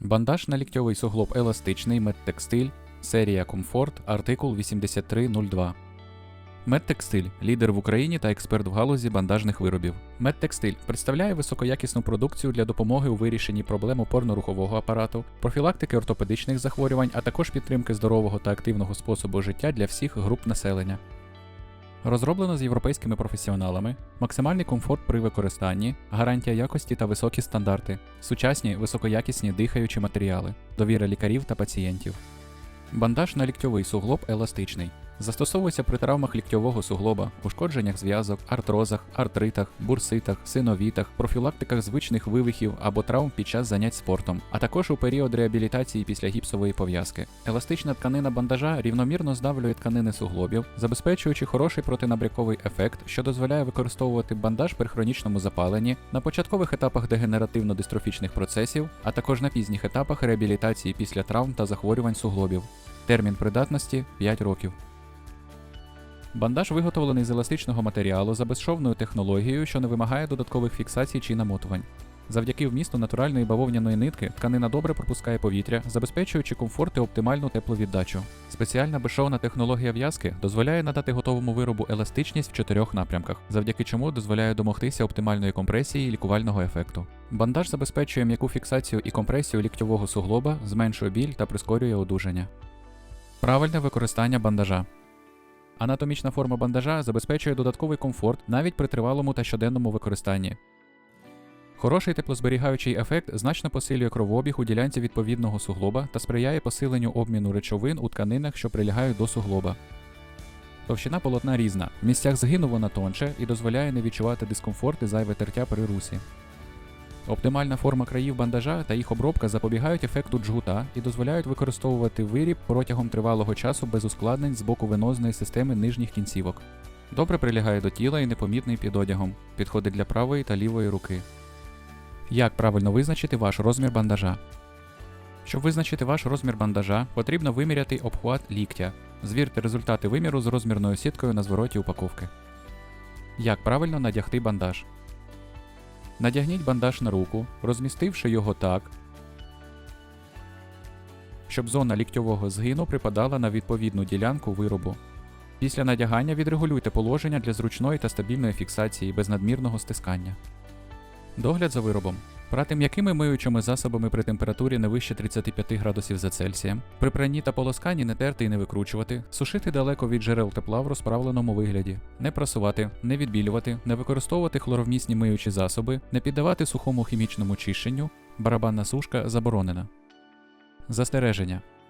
Бандаж на ліктьовий суглоб еластичний медтекстиль, серія Комфорт, артикул 8302. Медтекстиль лідер в Україні та експерт в галузі бандажних виробів. Медтекстиль представляє високоякісну продукцію для допомоги у вирішенні проблем опорно-рухового апарату, профілактики ортопедичних захворювань, а також підтримки здорового та активного способу життя для всіх груп населення. Розроблено з європейськими професіоналами, максимальний комфорт при використанні, гарантія якості та високі стандарти, сучасні високоякісні дихаючі матеріали, довіра лікарів та пацієнтів. Бандаж на ліктьовий суглоб еластичний. Застосовується при травмах ліктьового суглоба, ушкодженнях зв'язок, артрозах, артритах, бурситах, синовітах, профілактиках звичних вивихів або травм під час занять спортом, а також у період реабілітації після гіпсової пов'язки. Еластична тканина бандажа рівномірно здавлює тканини суглобів, забезпечуючи хороший протинабряковий ефект, що дозволяє використовувати бандаж при хронічному запаленні на початкових етапах дегенеративно-дистрофічних процесів, а також на пізніх етапах реабілітації після травм та захворювань суглобів. Термін придатності 5 років. Бандаж виготовлений з еластичного матеріалу за безшовною технологією, що не вимагає додаткових фіксацій чи намотувань. Завдяки вмісту натуральної бавовняної нитки тканина добре пропускає повітря, забезпечуючи комфорт і оптимальну тепловіддачу. Спеціальна безшовна технологія в'язки дозволяє надати готовому виробу еластичність в чотирьох напрямках, завдяки чому дозволяє домогтися оптимальної компресії і лікувального ефекту. Бандаж забезпечує м'яку фіксацію і компресію ліктьового суглоба, зменшує біль та прискорює одужання. Правильне використання бандажа. Анатомічна форма бандажа забезпечує додатковий комфорт навіть при тривалому та щоденному використанні. Хороший теплозберігаючий ефект значно посилює кровообіг у ділянці відповідного суглоба та сприяє посиленню обміну речовин у тканинах, що прилягають до суглоба. Товщина полотна різна. В місцях згину вона тонше і дозволяє не відчувати дискомфорт і зайве тертя при русі. Оптимальна форма країв бандажа та їх обробка запобігають ефекту джгута і дозволяють використовувати виріб протягом тривалого часу без ускладнень з боку венозної системи нижніх кінцівок. Добре прилягає до тіла і непомітний під одягом. Підходить для правої та лівої руки. Як правильно визначити ваш розмір бандажа? Щоб визначити ваш розмір бандажа, потрібно виміряти обхват ліктя. Звірте результати виміру з розмірною сіткою на звороті упаковки. Як правильно надягти бандаж? Надягніть бандаж на руку, розмістивши його так, щоб зона ліктьового згину припадала на відповідну ділянку виробу. Після надягання відрегулюйте положення для зручної та стабільної фіксації без надмірного стискання. Догляд за виробом. Прати м'якими миючими засобами при температурі не вище 35 градусів за Цельсієм. При пранні та полосканні не терти і не викручувати, сушити далеко від джерел тепла в розправленому вигляді, не прасувати, не відбілювати, не використовувати хлоровмісні миючі засоби, не піддавати сухому хімічному чищенню, барабанна сушка заборонена. Застереження.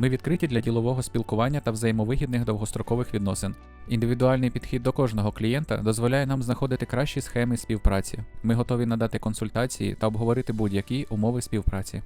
Ми відкриті для ділового спілкування та взаємовигідних довгострокових відносин. Індивідуальний підхід до кожного клієнта дозволяє нам знаходити кращі схеми співпраці. Ми готові надати консультації та обговорити будь-які умови співпраці.